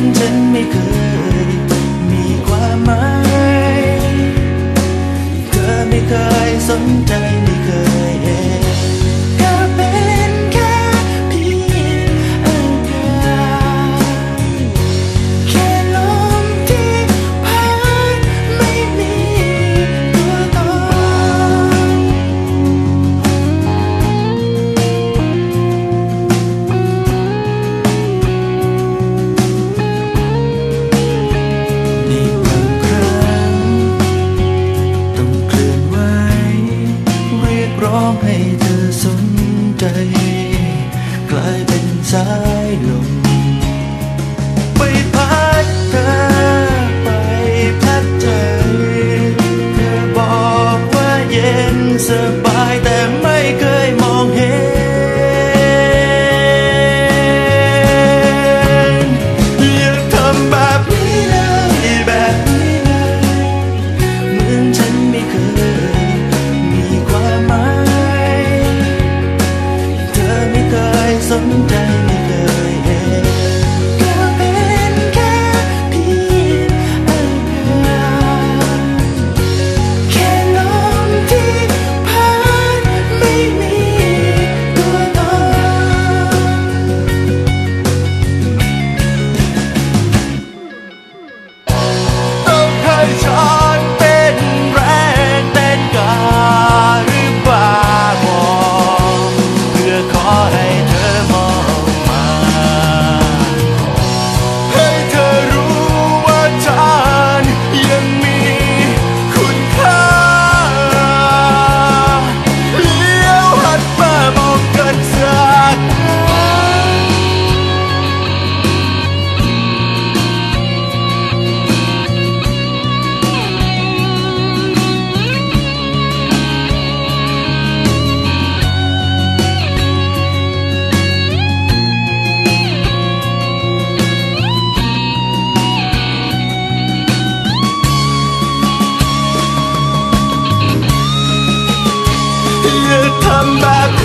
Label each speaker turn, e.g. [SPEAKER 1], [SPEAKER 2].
[SPEAKER 1] นฉันไม่เคยมีความหมายเธอไม่เคยสนใจายลมไปพัดเธอไปพัดใจ เธอบอกว่าเย็นสบาย come back.